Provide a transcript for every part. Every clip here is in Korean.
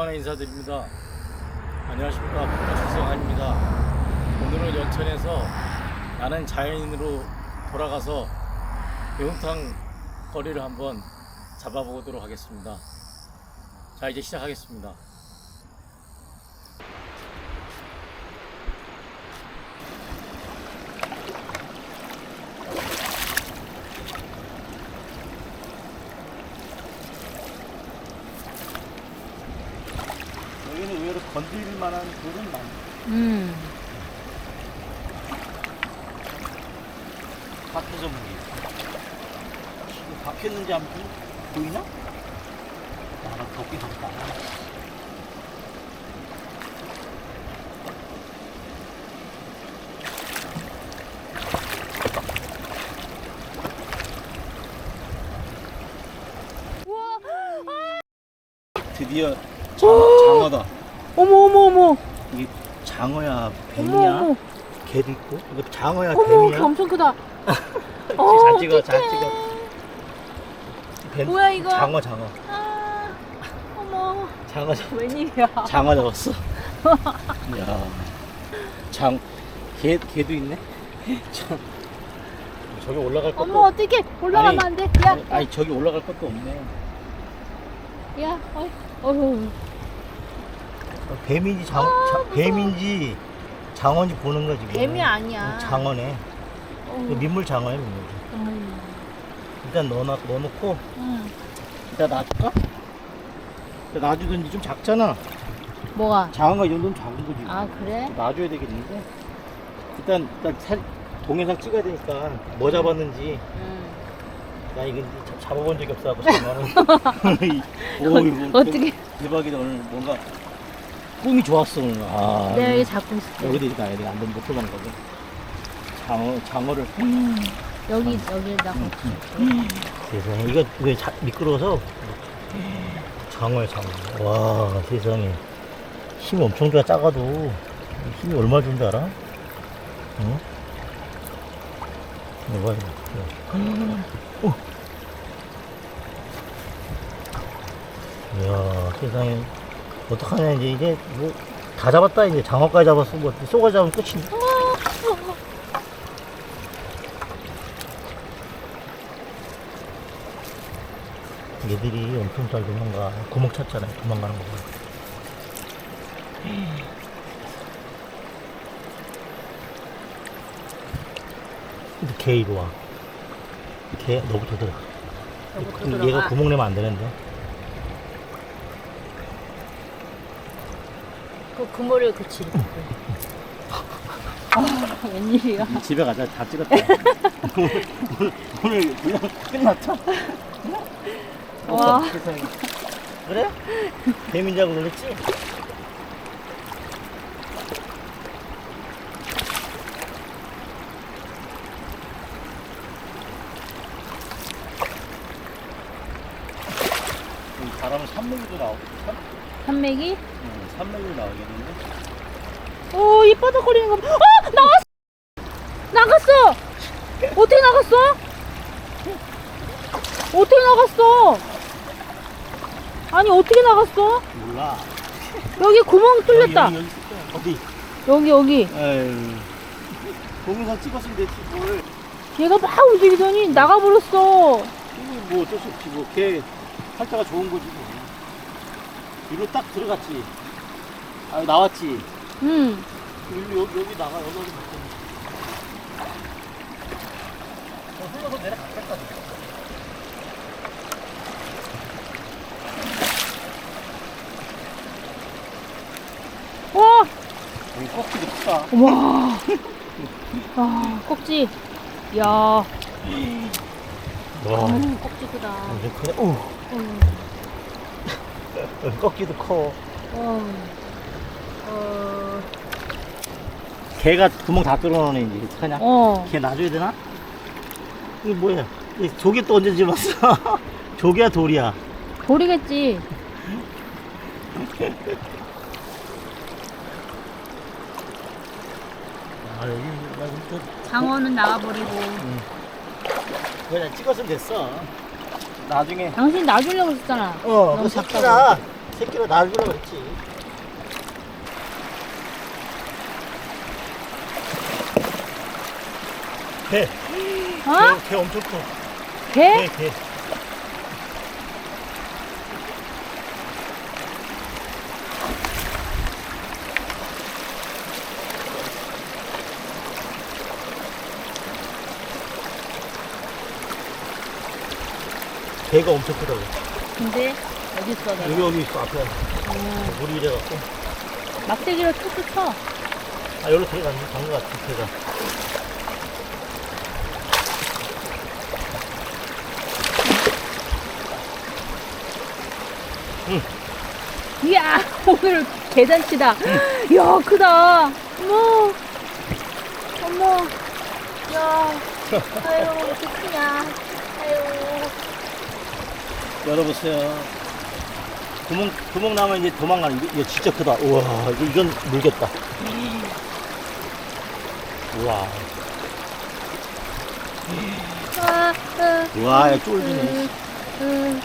오랜만에 인사드립니다. 안녕하십니까 박수성한입니다. 오늘은 연천에서 나는 자연인으로 돌아가서 매운탕 거리를 한번 잡아보도록 하겠습니다. 자 이제 시작하겠습니다. 여기는 의외로 건드릴 만한 돌은 많네. 음. 박혀 전문기. 이거 박혔는지 안 보- 보이나? 나랑 덮기 덥다. 드디어 장어다. 어머 어머 어머. 이게 장어야, 어머 뱀이야? 어머. 개도 있고? 이거 장어야, 어머 뱀이야? 개 엄청 크다. 잘 찍어, 잘 어떡해. 찍어. 뱀, 뭐야, 이거? 장어, 장어. 아, 어머. 장어, 장어. 웬일이야? 장어 잡았어. 야, 장, 개, 개도 있네. 참. 저기 올라갈 것도. 어머 어떻게 올라가면 안 돼? 야, 아니, 아니, 저기 올라갈 것도 없네. 야, 어이, 어휴. 뱀인지 장, 자- 뱀인지 장어인지 보는 거지. 그거는. 뱀이 아니야. 장어네. 어휴. 민물 장어야, 민물. 음. 일단 넣어 넣어놓고 음. 일단 놔둘까? 일단 놔주든지 좀 작잖아. 뭐가? 장어가 이 정도면 작은 거지. 아 그래? 놔줘야 되겠는데. 일단 일단 사, 동영상 찍어야 되니까 뭐 잡았는지 음. 나 이거 잡- 잡아본 적이 정말은. 오 이거 어떻게? 대박이다 오늘 뭔가 꿈이 좋았어 오늘. 아. 내가 여기 잡고 있을게. 여기도 이렇게 놔야 돼. 안 되면 못 도망가고. 장어 장어를. 음. 여기 여기다. 세상에 이거 왜 자, 미끄러워서 장어야 장어. 와 세상에 힘이 엄청 좋아 작아도 힘이 얼마 준줄 알아? 응? 이거 봐 이거. 어. 이야 세상에 어떡하냐 이제 이제 뭐 다 잡았다 이제 장어까지 잡았어 뭐 쏘가 잡으면 끝인데 얘들이 엄청 잘 도망가 구멍 찼잖아요 도망가는 거 봐. 근데 걔 이리 와. 걔 너부터 들어가. 얘가 구멍 내면 안 되는데. 그 그머리를 그치. 아 웬일이야? 집에 가자. 다 찍었다. 오늘, 오늘 그냥 끝났다. 와. 어, 세상에. 그래? 배민자고 놀랬지? 바람은 산맥이도 나오고, 산, 산맥이? 응, 산맥이 나오겠는데? 오, 이 바닥거리는 거. 봐. 어! 나갔어! 나갔어! 어떻게 나갔어? 어떻게 나갔어? 아니, 어떻게 나갔어? 몰라. 여기 구멍 뚫렸다. 여기, 여기. 어디? 여기, 여기. 에휴. 동영상 찍었으면 됐지, 뭘. 얘가 막 움직이더니 나가버렸어. 이거 뭐 어쩔 수 없지, 뭐. 걔 활자가 좋은 거지, 뭐. 뒤로 딱 들어갔지. 아, 나왔지. 응. 여기, 여기, 여기 나가, 여기. 흘러서 내려갔겠다. 와! 여기 꺾기도 크다. 와. 아, 꼭지. 야. 와. 음, 꼭지 크다. 완전 크네. 오. 음. 여기 꺾기도 커. 어. 어. 개가 구멍 다 뚫어놓네, 이제. 어떡하냐? 어. 걔 놔줘야 되나? 이게 뭐야? 이 조개 또 언제 집었어? 조개야 돌이야? 돌이겠지. 아 여기 나 진짜 장어는 나가버리고. 그냥 찍었으면 됐어. 나중에 당신 놔주려고 했잖아. 어, 너무 그. 새끼가 새끼로 놔주라 그랬지. 개, 어? 개, 개 엄청 커. 개? 개, 개. 개가 엄청 크다고. 근데 어디 있어 내가? 여기 여기 있어 앞에 음, 물이 이래갖고. 막대기로 툭툭 쳐. 아 여기로 들어갔네. 간것 같아 개가. 이야 오늘 개잔치다. 이야 크다. 어머 어머 야 아유 이렇게 크냐. 아유 열어보세요. 구멍 구멍 나면 이제 도망가는 이거, 진짜 크다. 우와 이건 물겠다. 우와 아, 아, 우와 야 쫄지네. 음, 음.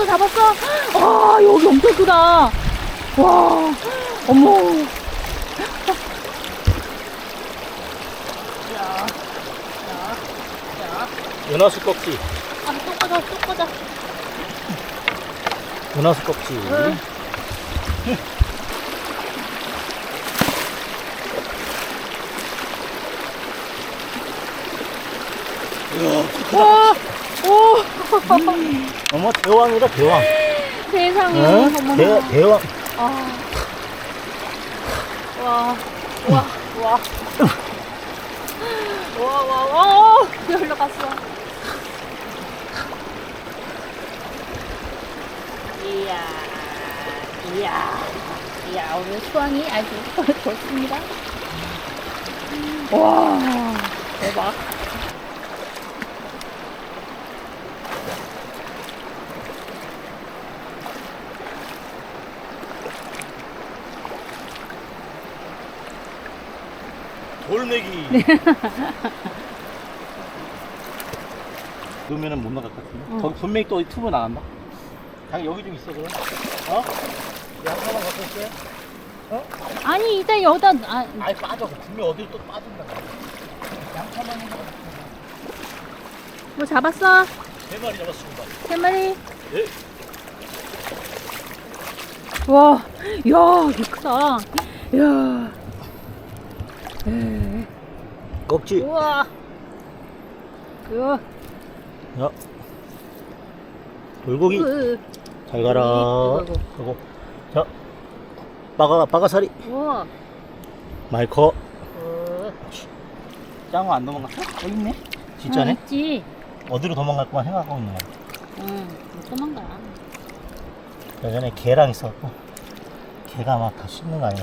또 잡았어? 아 여기 엄청 크다. 와 어머. 야, 야, 야. 은하수 껍질. 아또 꺼져 또 꺼져. 은하수 껍질. 응. 와, 오 어머 대왕이다 대왕. 세상에 응? 어머나. 대 대왕. 아. 와, 와, 와. 와, 와, 와, 어, 열로 갔어. 이야, 이야, 이야, 오늘 수왕이 아주 좋습니다. 와, 대박. 돌멩이. 넣으면은 못 나갈 것 같은데. 응. 거기 분명히 또 튜브 나간다. 당연히 여기 좀 있어 그럼. 어? 양파만 갖고 올게. 아니, 일단 여기다, 아, 아니 빠져. 분명 어딜 또 빠진다. 양파만 있는 뭐 잡았어? 세 마리 잡았습니다. 세 마리? 예. 와, 야, 이 크다. 야. 에, 껍질. 우와. 야, 야. 돌고기. 으, 잘 가라. 하고. 자. 빠가 빠가사리. 우와. 마이커. 어, 짱어 안 도망갔어? 여기 있네. 진짜네. 어, 있지. 어디로 도망갈 거만 생각하고 있는 거야. 응, 못 도망가. 예전에 개랑 있었고 개가 막 다 씹는 거 아니야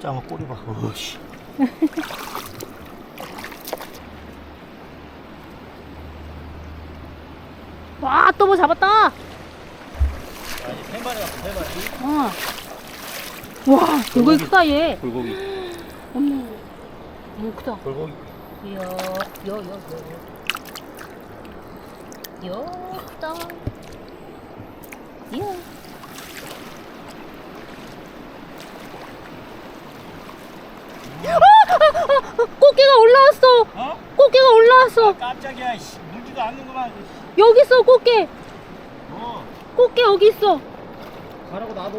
짱어 꼬리 봐 어씨 와, 또 뭐 잡았다. 아니 세 마리 왔어 세 마리 어. 와, 이거 크다 얘. 불고기 어머, 너무 크다. 불고기 이야, 여, 여, 여. 여, 크다. 이야. 꽃게가 올라왔어. 어? 꽃게가 올라왔어. 깜짝이야 씨, 물지도 않는구만 여기 있어, 꽃게. 어 꽃게 여기 있어. 가라고 놔둬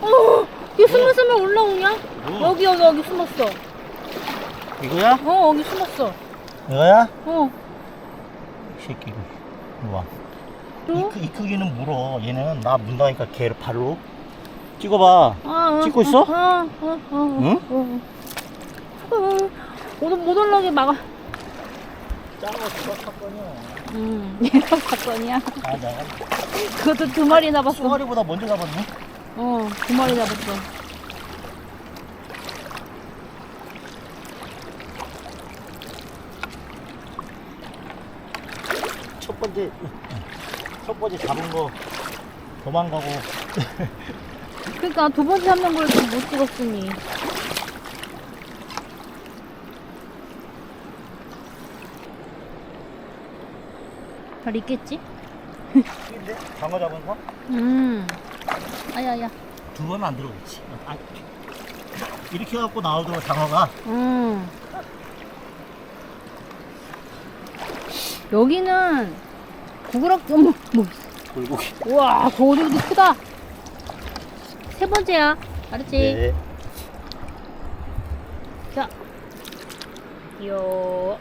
어, 얘 숨었으면 올라오냐? 뭐? 여기, 여기, 여기 숨었어. 이거야? 어, 여기 숨었어. 이거야? 어, 이 새끼 이거 이리 와. 이, 또? 크, 이 크기는 물어 얘는 나 문다니까 개를 발로 찍어봐 아, 어, 찍고 있어? 어, 어, 어, 어, 응? 어, 어. 어, 못, 못 올라오게 막아. 짱어 누가 사건이야 음, 얘가 사건이야. 아 내가 그것도 두 마리 잡았어. 쏘가리보다 먼저 잡았네 어, 두 마리 잡았어. 첫 번째 첫 번째 잡은 거 도망가고 그러니까 두 번째 잡는 걸좀못 찍었으니. 잘 있겠지? 근데 장어 잡은 거? 음. 아야야. 두번안 들어오지. 아, 이렇게 갖고 나오더라고 장어가. 음. 여기는 구그럭 어머 뭐 돌고기. 우와 고기도 크다 세 번째야 알았지? 네. 자 요.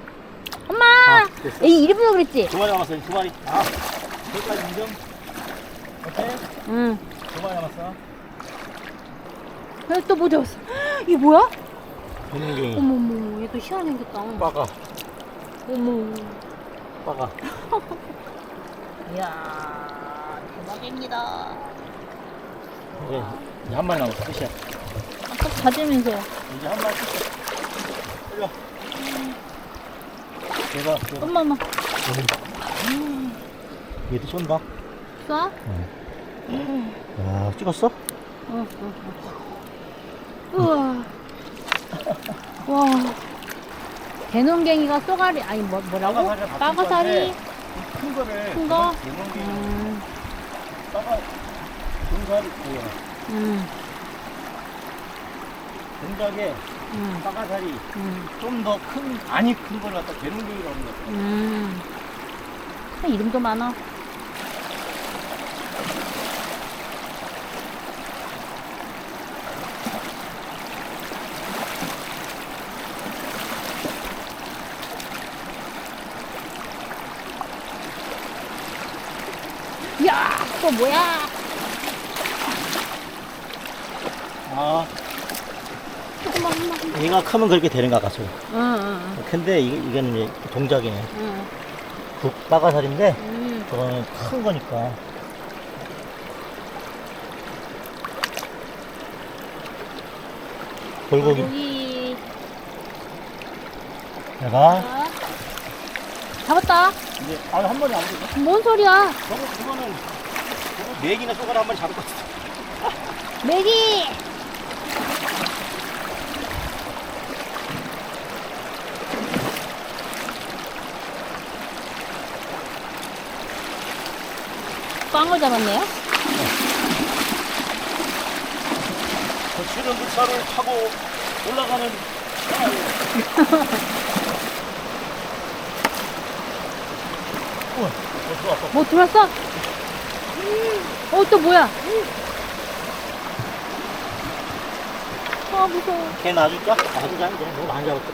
아, 됐어. 이 이름으로 그랬지? 두 마리 남았어. 두 마리. 아, 여기까지 인정. 오케이. 응 두 마리 남았어. 또뭐 잡았어 이게 뭐야? 도민갱이. 어머머 얘도 희한하게 생겼다 빠가. 어머 빠가. 이야 대박입니다 네. 이제 한 마리 남았어. 끝이야. 아까 찾으면서 이제 한 마리 끝이야. 올려. 대박. 엄마 엄마 얘도 쏜다. 쏴? 야, 찍었어? 어, 어, 어. 우와. 와. 대농갱이가 쏘가리, 아니, 뭐, 뭐라고? 빠가사리랑 같은 빠가사리. 큰 거를. 큰 거? 음, 빠가. 동사리. 뭐야. 음, 동작에 음, 빠가사리. 음, 좀 더 큰, 많이 큰걸 갖다 대농갱이라고 하는 거 같아. 음. 참, 이름도 많아. 야, 또 뭐야? 아, 조금만, 조금만. 얘가 크면 그렇게 되는 것 같았어. 응, 응, 근데 이, 이거는 이제 동작이네. 응. 국 빠가살인데, 응. 저거는 큰 거니까. 돌고기. 고기. 내가, 자, 잡았다. 이제, 아, 한 번에 안 되네. 뭔 소리야? 저거, 그거는, 저거 맥이나 쪼가리 한 마리 잡을 것 같아. 메기! 꽝을 잡았네요? 저 치는 물차를 타고 올라가는 우와, 어, 들어왔어. 뭐 들었어? 어, 또 뭐야? 아, 무서워. 걔 놔줄까? 놔주자, 이제. 너무 많이 잡았어.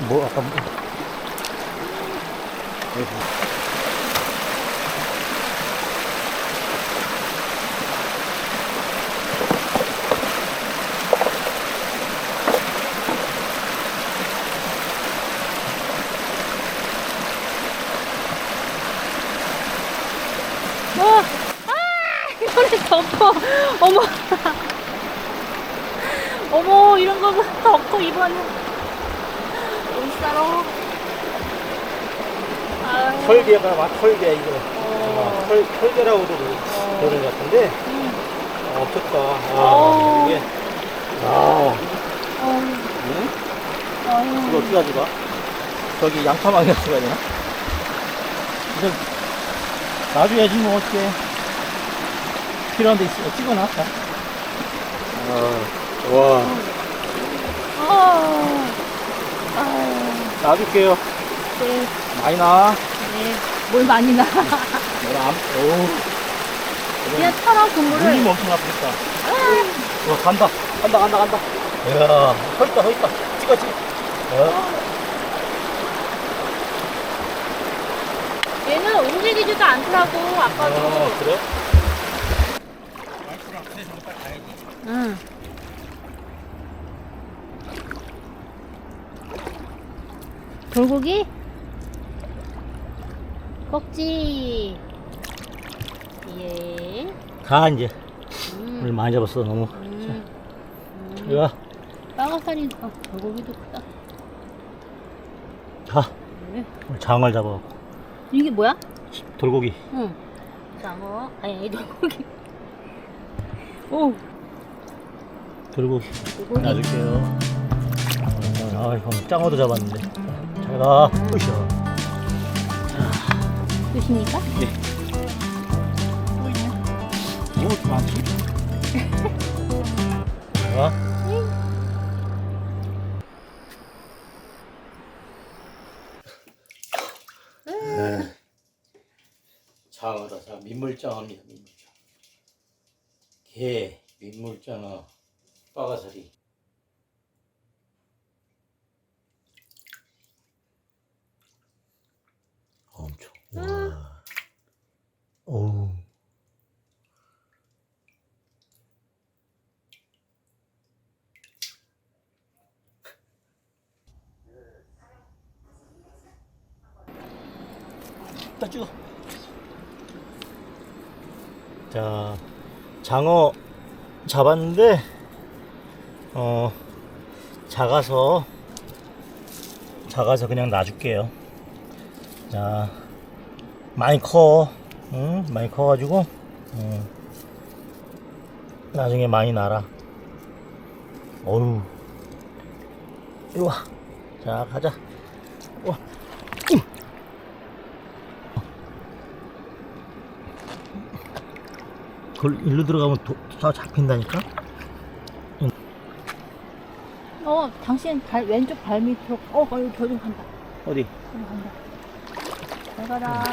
뭐, 아까 뭐. 여기. 어! 아! 이거를 덮어. 어머. 어머, 이런 거 덮고. 못 살아. 아유. 털개가 막 털개, 이거. 어. 아, 털, 털개라고도 그러는 것 같은데. 음. 어, 좋다. 어. 아, 이게. 아, 어. 응? 이거 어. 어떻게 가져가? 저기 양파망이 어떻게 가야 되나? 이거 놔줘야지 뭐 어떻게 필요한 데 있어 찍어놔 자. 아, 와 어. 아유. 놔줄게요 네. 많이 나 네. 뭘 많이 나. 내가 암, 오 그냥 털어 눈이 국물을. 엄청 아프겠다 와 간다 간다 간다 간다 이야 서 있다 찍어 찍어 어? 얘는 움직이지도 않더라고, 아까도. 어 그래? 응. 돌고기? 꼭지. 예. 가 이제 음. 오늘 많이 잡았어 너무 음. 음. 이거 빵아살이, 어, 돌고기도 크다. 가 네. 오늘 장어를 잡아 이게 뭐야? 돌고기 응. 장어. 아니, 돌고기. 오, 돌고기. 놔줄게요 아 형, 짱어도 잡았는데 잘 가 으쌰 끝입니까? 뭐 이렇게 많지? 어? 네. 장어다, 장 민물장어입니다, 민물장어. 게, 민물장어, 빠가사리. 엄청. 와. 어우. 딱 찍어. 자, 장어 잡았는데, 어, 작아서, 작아서 그냥 놔줄게요. 자, 많이 커. 응? 많이 커가지고, 응. 나중에 많이 날아. 어휴. 이리 와. 자, 가자. 와. 그걸 일로 들어가면 도, 다 잡힌다니까? 어, 당신 발, 왼쪽 발 밑으로, 어, 어, 여기 간다. 어디? 간다. 잘 가라.